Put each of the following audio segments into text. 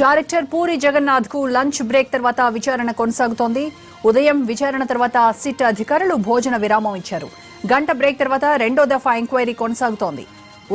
Director Puri జగన్నాథ్కు lunch break తర్వాత విచారణ కొనసాగుతోంది. ఉదయం విచారణ తర్వాత సిట్ అధికారులు భోజన విరామం ఇచ్చారు. గంట బ్రేక్ తర్వాత రెండో దఫా ఎంక్వైరీ కొనసాగుతోంది.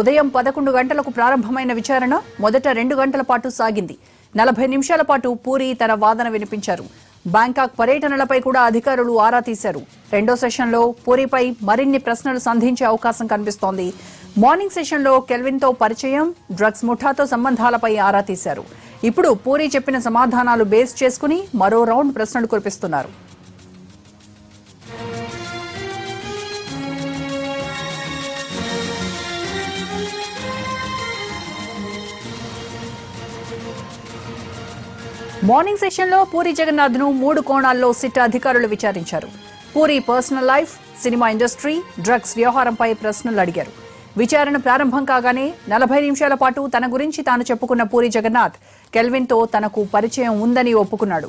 ఉదయం పదకొండు గంటలకు ప్రారంభమైన విచారణ మొదట రెండు గంటల పాటు సాగింది. నలభై నిమిషాల పాటు పూరి తన వాదన వినిపించారు. బ్యాంకాక్ పర్యటనలపై కూడా అధికారులు ఆరా తీశారు. రెండో సెషన్లో పూరిపై మరిన్ని ప్రశ్నలు సంధించే అవకాశం కనిపిస్తోంది. మార్నింగ్ సెషన్లో కెల్విన్తో పరిచయం డ్రగ్స్ ముఠాతో సంబంధాలపై ఆరా తీశారు. ఇప్పుడు పూరి చెప్పిన సమాధానాలు బేస్ చేసుకుని మరో రౌండ్ ప్రశ్నలు కురిపిస్తున్నారు. మార్నింగ్ సెషన్లో పూరి జగన్నాథ్ను మూడు కోణాల్లో సిట్ అధికారులు విచారించారు. Puri personal life cinema industry drugs వ్యవహారంపై ప్రశ్నలు అడిగారు. విచారణ ప్రారంభం కాగానే నలభై నిమిషాల పాటు తన గురించి తాను చెప్పుకున్న పూరి జగన్నాథ్ కెల్విన్తో తనకు పరిచయం ఉందని ఒప్పుకున్నాడు.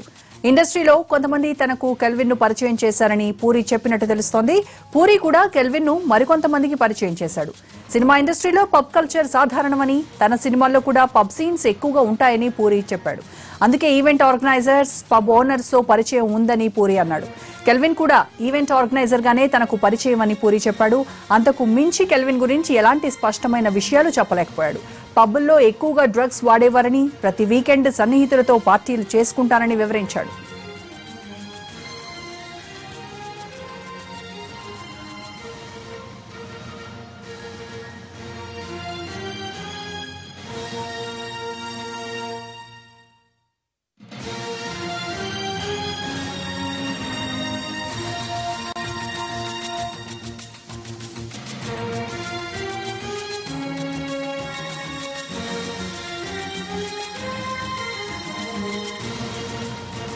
ఇండస్ట్రీలో కొంతమంది తనకు కెల్విన్ను పరిచయం చేశారని పూరి చెప్పినట్టు తెలుస్తోంది. పూరి కూడా కెల్విన్ను మరికొంతమందికి పరిచయం చేశాడు. సినిమా ఇండస్ట్రీలో పబ్ కల్చర్ సాధారణమని తన సినిమాల్లో కూడా పబ్ సీన్స్ ఎక్కువగా ఉంటాయని పూరి చెప్పాడు. అందుకే ఈవెంట్ ఆర్గనైజర్స్ పబ్ ఓనర్స్తో పరిచయం ఉందని పూరి అన్నాడు. కెల్విన్ కూడా ఈవెంట్ ఆర్గనైజర్ గానే తనకు పరిచయం అని పూరి చెప్పాడు. అంతకు మించి కెల్విన్ గురించి ఎలాంటి స్పష్టమైన విషయాలు చెప్పలేకపోయాడు. పబ్బుల్లో ఎక్కువగా డ్రగ్స్ వాడేవారని ప్రతి వీకెండ్ సన్నిహితులతో పార్టీలు చేసుకుంటానని వివరించాడు.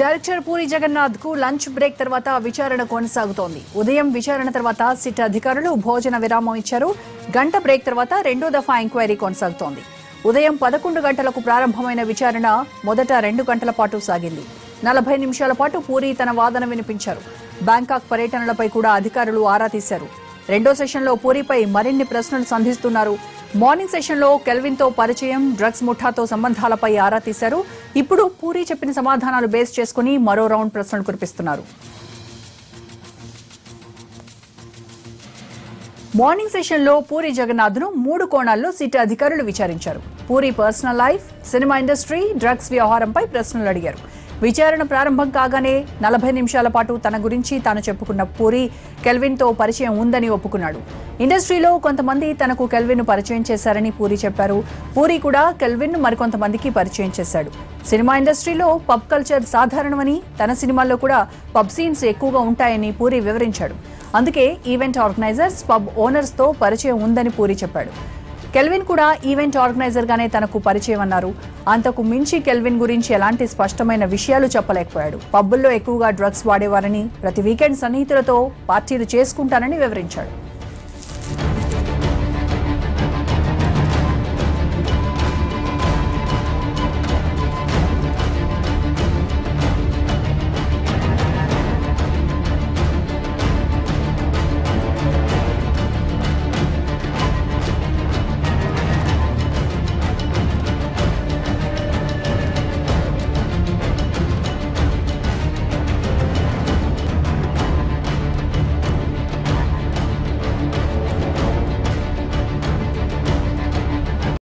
Director Puri జగన్నాథ్కు లంచ్ బ్రేక్ తర్వాత విచారణ కొనసాగుతోంది. ఉదయం విచారణ తర్వాత సిట్ అధికారులు భోజన విరామం ఇచ్చారు. గంట బ్రేక్ తర్వాత రెండో దఫా ఎంక్వైరీ కొనసాగుతోంది. ఉదయం పదకొండు గంటలకు ప్రారంభమైన విచారణ మొదట రెండు గంటల పాటు సాగింది. నలభై నిమిషాల పాటు పూరి తన వాదన వినిపించారు. బ్యాంకాక్ పర్యటనలపై కూడా అధికారులు ఆరా తీశారు. రెండో సెషన్లో పూరిపై మరిన్ని ప్రశ్నలు సంధిస్తున్నారు. మార్నింగ్ సెషన్లో కెల్విన్తో పరిచయం డ్రగ్స్ ముఠాతో సంబంధాలపై ఆరా తీశారు. ఇప్పుడు పూరి చెప్పిన సమాధానాలు బేస్ చేసుకుని మరో రౌండ్ ప్రశ్నలు కురిపిస్తున్నారు. మార్నింగ్ సెషన్లో పూరి జగన్నాథ్ను మూడు కోణాల్లో సిటీ అధికారులు విచారించారు. Puri personal life cinema industry drugs వ్యవహారంపై ప్రశ్నలు అడిగారు. విచారణ ప్రారంభం కాగానే నలభై నిమిషాల పాటు తన గురించి తాను చెప్పుకున్న పూరి కెల్విన్తో పరిచయం ఉందని ఒప్పుకున్నాడు. ఇండస్ట్రీలో కొంతమంది తనకు కెల్విన్ను పరిచయం చేశారని పూరి చెప్పారు. పూరి కూడా కెల్విన్ను మరికొంతమందికి పరిచయం చేశాడు. సినిమా ఇండస్ట్రీలో పబ్ కల్చర్ సాధారణమని తన సినిమాల్లో కూడా పబ్ సీన్స్ ఎక్కువగా ఉంటాయని పూరి వివరించాడు. అందుకే ఈవెంట్ ఆర్గనైజర్స్ పబ్ ఓనర్స్తో పరిచయం ఉందని పూరి చెప్పాడు. కెల్విన్ కూడా ఈవెంట్ ఆర్గనైజర్ గానే తనకు పరిచయం అన్నారు. అంతకు మించి కెల్విన్ గురించి ఎలాంటి స్పష్టమైన విషయాలు చెప్పలేకపోయాడు. పబ్బుల్లో ఎక్కువగా డ్రగ్స్ వాడేవారని ప్రతి వీకెండ్ సన్నిహితులతో పార్టీలు చేసుకుంటానని వివరించాడు.